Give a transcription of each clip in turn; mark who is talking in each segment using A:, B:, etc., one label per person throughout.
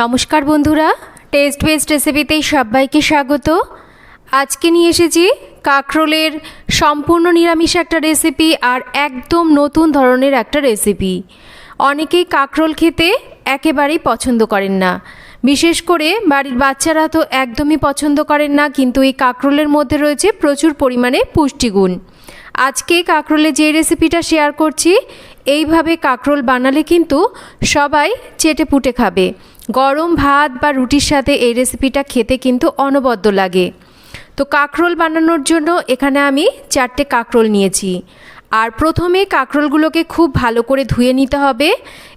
A: নমস্কার বন্ধুরা test best রেসিপিতেই সবাইকে স্বাগত। আজকে নিয়ে এসেছি কাঁকরোলের সম্পূর্ণ নিরামিষ একটা রেসিপি আর একদম নতুন ধরনের একটা রেসিপি অনেকেই কাঁকরোল খেতে একেবারেই পছন্দ করেন না। বিশেষ করে বাড়ির বাচ্চারা তো একদমই পছন্দ করেন না, কিন্তু এই কাঁকরোলের মধ্যে রয়েছে প্রচুর পরিমাণে পুষ্টিগুণ। আজকে কাঁকরোলে যে রেসিপিটা শেয়ার করছি, এইভাবে কাঁকরোল বানালে কিন্তু সবাই চেটে পুটে খাবে। গরম ভাত বা রুটির সাথে এই রেসিপিটা খেতে কিন্তু অনবদ্য লাগে। তো কাঁকরোল বানানোর জন্য এখানে আমি চারটে কাঁকরোল নিয়েছি। আর প্রথমে কাঁকরোলগুলোকে খুব ভালো করে ধুয়ে নিতে হবে।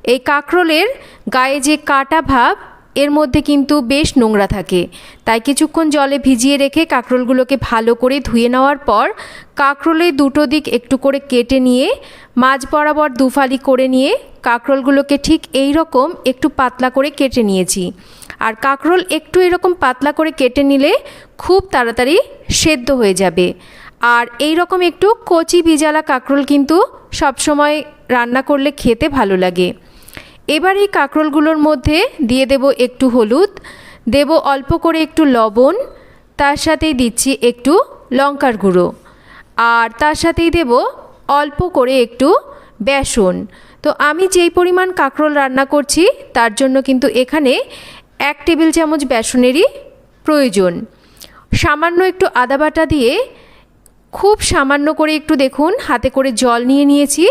A: এই কাঁকরোলের গায়ে যে কাটা ভাব এর মধ্যে কিন্তু বেশ নোংরা থাকে। তাই কিছুক্ষণ জলে ভিজিয়ে রেখে কাঁকরোলগুলোকে ভালো করে ধুয়ে নেওয়ার পর কাঁকরোলের দুটো দিক একটু করে কেটে নিয়ে, মাঝ বরাবর দুফালি করে নিয়ে কাঁকরোলগুলোকে ঠিক এই রকম একটু পাতলা করে কেটে নিয়েছি। আর কাঁকরোল একটু এরকম পাতলা করে কেটে নিলে খুব তাড়াতাড়ি সেদ্ধ হয়ে যাবে। আর এই রকম একটু কচি ভিজালা কাঁকরোল কিন্তু সবসময় রান্না করলে খেতে ভালো লাগে। এবার এই কাঁকরোলগুলোর মধ্যে দিয়ে দেব একটু হলুদ, দেব অল্প করে একটু লবণ, তার সাথেই দিচ্ছি একটু লঙ্কার গুঁড়ো। আর তার সাথেই দেব অল্প করে একটু বেসন। তো আমি যেই পরিমাণ কাঁকরোল রান্না করছি, তার জন্য কিন্তু এখানে এক টেবিল চামচ বেসনেরই প্রয়োজন। সামান্য একটু আদা বাটা দিয়ে খুব সামান্য করে একটু দেখুন, হাতে করে জল নিয়ে নিয়েছি,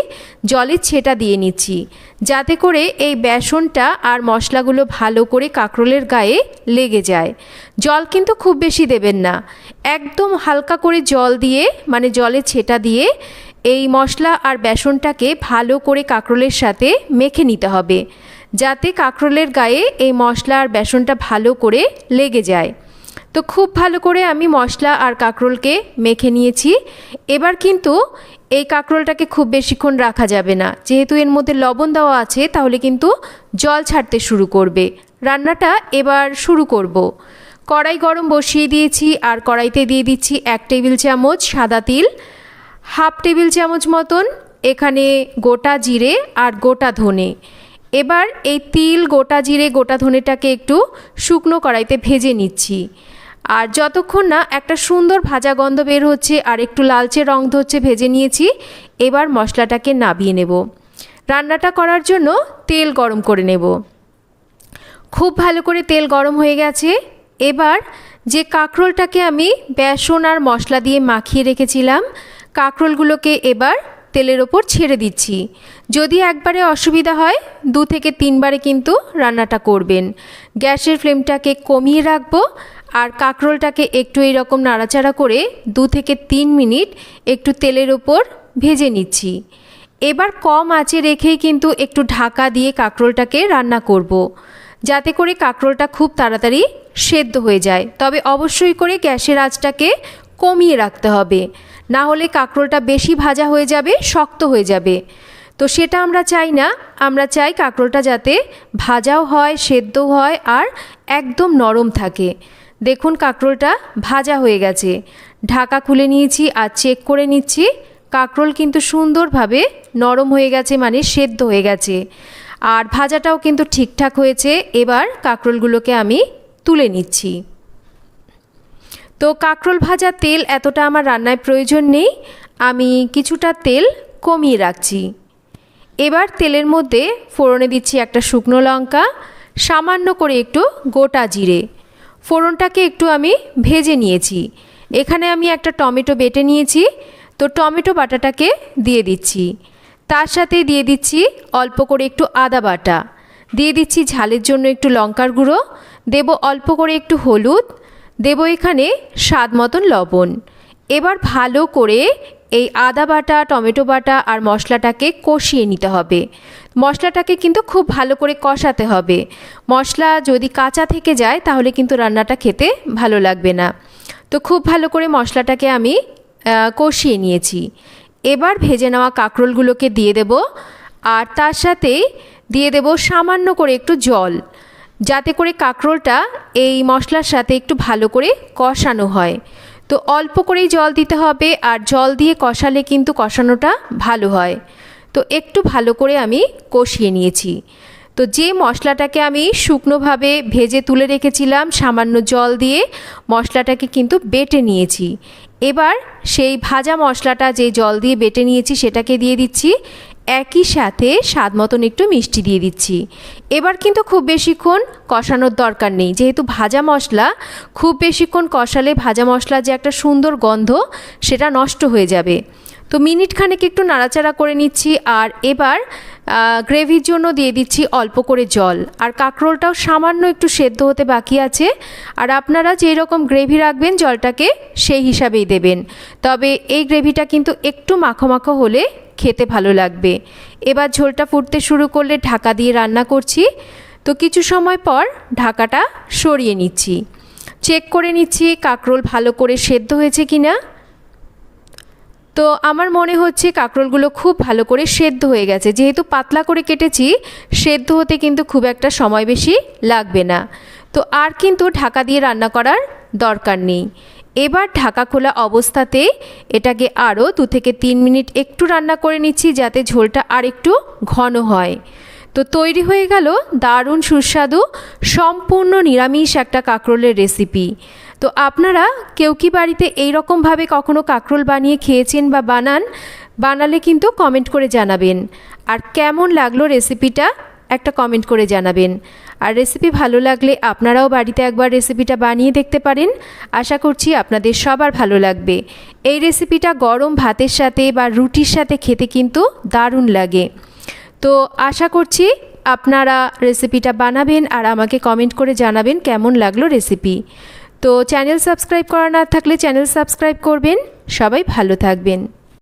A: জলের ছেটা দিয়ে নিচ্ছি। যাতে করে এই বেসনটা আর মশলাগুলো ভালো করে কাঁকরোলের গায়ে লেগে যায়। জল কিন্তু খুব বেশি দেবেন না। একদম হালকা করে জল দিয়ে মানে জলের ছেটা দিয়ে এই মশলা আর বেসনটাকে ভালো করে কাঁকরোলের সাথে মেখে নিতে হবে। যাতে কাঁকরোলের গায়ে এই মশলা আর বেসনটা ভালো করে লেগে যায়। তো খুব ভালো করে আমি মশলা আর কাঁকরোলকে মেখে নিয়েছি। এবার কিন্তু এই কাঁকরোলটাকে খুব বেশিক্ষণ রাখা যাবে না। যেহেতু এর মধ্যে লবণ দেওয়া আছে, তাহলে কিন্তু জল ছাড়তে শুরু করবে। রান্নাটা এবার শুরু করব। কড়াই গরম বসিয়ে দিয়েছি আর কড়াইতে দিয়ে দিচ্ছি এক টেবিল চামচ সাদা তিল, হাফ টেবিল চামচ মতন এখানে গোটা জিরে আর গোটা ধনে। এবার এই তিল, গোটা জিরে, গোটা ধনেটাকে একটু শুকনো কড়াইতে ভেজে নিচ্ছি। আর যতক্ষণ না একটা সুন্দর ভাজা গন্ধ বের হচ্ছে আর একটু লালচে রং ধরছে ভেজে নিয়েছি, এবার মশলাটাকে নাবিয়ে নেব। রান্নাটা করার জন্য তেল গরম করে নেব। খুব ভালো করে তেল গরম হয়ে গেছে। এবার যে কাঁকরোলটাকে আমি বেসন আর মশলা দিয়ে মাখিয়ে রেখেছিলাম, কাঁকরোলগুলোকে এবার তেলের ওপর ছেড়ে দিচ্ছি। যদি একবারে অসুবিধা হয়, দু থেকে তিনবারে কিন্তু রান্নাটা করবেন। গ্যাসের ফ্লেমটাকে কমিয়ে রাখব আর কাঁকরোলটাকে একটু এইরকম নাড়াচাড়া করে দু থেকে তিন মিনিট একটু তেলের ওপর ভেজে নিচ্ছি। এবার কম আঁচে রেখেই কিন্তু একটু ঢাকা দিয়ে কাঁকরোলটাকে রান্না করব। যাতে করে কাঁকরোলটা খুব তাড়াতাড়ি সেদ্ধ হয়ে যায়। তবে অবশ্যই করে গ্যাসের আঁচটাকে কমিয়ে রাখতে হবে। না হলে কাঁকরোলটা বেশি ভাজা হয়ে যাবে, শক্ত হয়ে যাবে। তো সেটা আমরা চাই না। আমরা চাই কাঁকরোলটা যাতে ভাজাও হয়, সেদ্ধও হয় আর একদম নরম থাকে। দেখুন কাঁকরোলটা ভাজা হয়ে গেছে। ঢাকা খুলে নিয়েছি আর চেক করে নিচ্ছি। কাঁকরোল কিন্তু সুন্দরভাবে নরম হয়ে গেছে মানে সেদ্ধ হয়ে গেছে। আর ভাজাটাও কিন্তু ঠিকঠাক হয়েছে। এবার কাঁকরোলগুলোকে আমি তুলে নিচ্ছি। তো কাঁকরোল ভাজা তেল এতটা আমার রান্নায় প্রয়োজন নেই। আমি কিছুটা তেল কমিয়ে রাখছি। এবার তেলের মধ্যে ফোড়নে দিচ্ছি একটা শুকনো লঙ্কা, সামান্য করে একটু গোটা জিরে। ফোড়নটাকে একটু আমি ভেজে নিয়েছি। এখানে আমি একটা টমেটো বেটে নিয়েছি। তো টমেটো বাটাটাকে দিয়ে দিচ্ছি। তার সাথে দিয়ে দিচ্ছি অল্প করে একটু আদা বাটা। দিয়ে দিচ্ছি ঝালের জন্য একটু লঙ্কার গুঁড়ো। দেব অল্প করে একটু হলুদ। দেব এখানে স্বাদ মতন লবণ। এবার ভালো করে এই আদা বাটা, টমেটো বাটা আর মশলাটাকে কষিয়ে নিতে হবে। মশলাটাকে কিন্তু খুব ভালো করে কষাতে হবে। মশলা যদি কাঁচা থেকে যায়, তাহলে কিন্তু রান্নাটা খেতে ভালো লাগবে না। তো খুব ভালো করে মশলাটাকে আমি কষিয়ে নিয়েছি। এবার ভেজে নেওয়া কাঁকরোলগুলোকে দিয়ে দেব আর তার সাথে দিয়ে দেব সামান্য করে একটু জল, যাতে করে কাঁকরোলটা এই মশলার সাথে একটু ভালো করে কষানো হয়। তো অল্প করেই জল দিতে হবে আর জল দিয়ে কষালে কিন্তু কষানোটা ভালো হয়। তো একটু ভালো করে আমি কষিয়ে নিয়েছি। তো যে মশলাটাকে আমি শুকনোভাবে ভেজে তুলে রেখেছিলাম, সামান্য জল দিয়ে মশলাটাকে কিন্তু বেটে নিয়েছি। এবার সেই ভাজা মশলাটা যে জল দিয়ে বেটে নিয়েছি, সেটাকে দিয়ে দিচ্ছি। একই সাথে স্বাদ মতন একটু মিষ্টি দিয়ে দিচ্ছি। এবার কিন্তু খুব বেশিক্ষণ কষানোর দরকার নেই। যেহেতু ভাজা মশলা, খুব বেশিক্ষণ কষালে ভাজা মশলা যে একটা সুন্দর গন্ধ, সেটা নষ্ট হয়ে যাবে। তো মিনিট খানেক একটু নাড়াচাড়া করে নিচ্ছি আর এবার গ্রেভির জন্য দিয়ে দিচ্ছি অল্প করে জল। আর কাঁকরোলটাও সামান্য একটু সেদ্ধ হতে বাকি আছে। আর আপনারা যেই রকম গ্রেভি রাখবেন, জলটাকে সেই হিসাবেই দেবেন। তবে এই গ্রেভিটা কিন্তু একটু মাখো মাখো হলে খেতে ভালো লাগবে। এবার ঝোলটা ফুটতে শুরু করলে ঢাকা দিয়ে রান্না করছি। তো কিছু সময় পর ঢাকাটা সরিয়ে নিচ্ছি। চেক করে নিচ্ছি কাঁকরোল ভালো করে সেদ্ধ হয়েছে কি না তো আমার মনে হচ্ছে কাঁকরোলগুলো খুব ভালো করে সেদ্ধ হয়ে গেছে। যেহেতু পাতলা করে কেটেছি, সেদ্ধ হতে কিন্তু খুব একটা সময় বেশি লাগবে না। তো আর কিন্তু ঢাকা দিয়ে রান্না করার দরকার নেই। এবার ঢাকা খোলা অবস্থাতে এটাকে আরও দু থেকে তিন মিনিট একটু রান্না করে নিচ্ছি, যাতে ঝোলটা আর একটু ঘন হয়। তো তৈরি হয়ে গেল দারুণ সুস্বাদু, সম্পূর্ণ নিরামিষ একটা কাঁকরোলের রেসিপি তো আপনারা কেউ কি বাড়িতে এই রকমভাবে কখনো কাঁকরোল বানিয়ে খেয়েছেন বা বানান, বানালে কিন্তু কমেন্ট করে জানাবেন। আর কেমন লাগল রেসিপিটা একটা কমেন্ট করে জানাবেন। আর রেসিপি ভালো লাগলে আপনারাও বাড়িতে একবার রেসিপিটা বানিয়ে দেখতে পারেন। আশা করছি আপনাদের সবার ভালো লাগবে। এই রেসিপিটা গরম ভাতের সাথে বা রুটির সাথে খেতে কিন্তু দারুণ লাগে। তো আশা করছি আপনারা রেসিপিটা বানাবেন আর আমাকে কমেন্ট করে জানাবেন কেমন লাগল রেসিপি তো চ্যানেল সাবস্ক্রাইব করা না থাকলে চ্যানেল সাবস্ক্রাইব করবেন। সবাই ভালো থাকবেন।